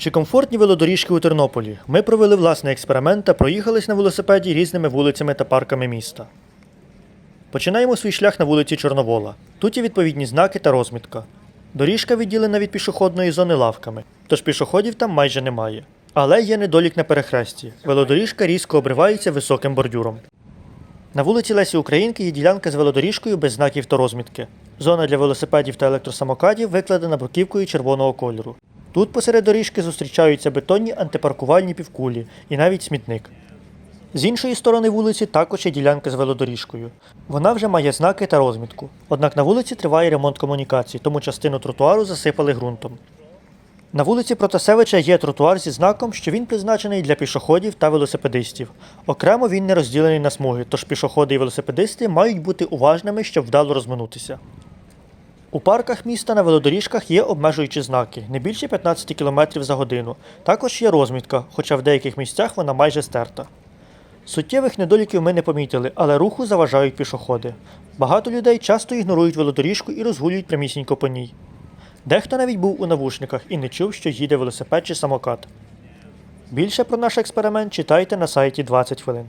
Чи комфортні велодоріжки у Тернополі? Ми провели власний експеримент та проїхались на велосипеді різними вулицями та парками міста. Починаємо свій шлях на вулиці Чорновола. Тут є відповідні знаки та розмітка. Доріжка відділена від пішохідної зони лавками, тож пішоходів там майже немає. Але є недолік на перехресті. Велодоріжка різко обривається високим бордюром. На вулиці Лесі Українки є ділянка з велодоріжкою без знаків та розмітки. Зона для велосипедів та електросамокатів викладена бруківкою червоного кольору. Тут посеред доріжки зустрічаються бетонні антипаркувальні півкулі і навіть смітник. З іншої сторони вулиці також є ділянка з велодоріжкою. Вона вже має знаки та розмітку. Однак на вулиці триває ремонт комунікацій, тому частину тротуару засипали ґрунтом. На вулиці Протасевича є тротуар зі знаком, що він призначений для пішоходів та велосипедистів. Окремо він не розділений на смуги, тож пішоходи і велосипедисти мають бути уважними, щоб вдало розминутися. У парках міста на велодоріжках є обмежуючі знаки не більше 15 км за годину. Також є розмітка, хоча в деяких місцях вона майже стерта. Суттєвих недоліків ми не помітили, але руху заважають пішоходи. Багато людей часто ігнорують велодоріжку і розгулюють прямісінько по ній. Дехто навіть був у навушниках і не чув, що їде велосипед чи самокат. Більше про наш експеримент читайте на сайті 20 хвилин.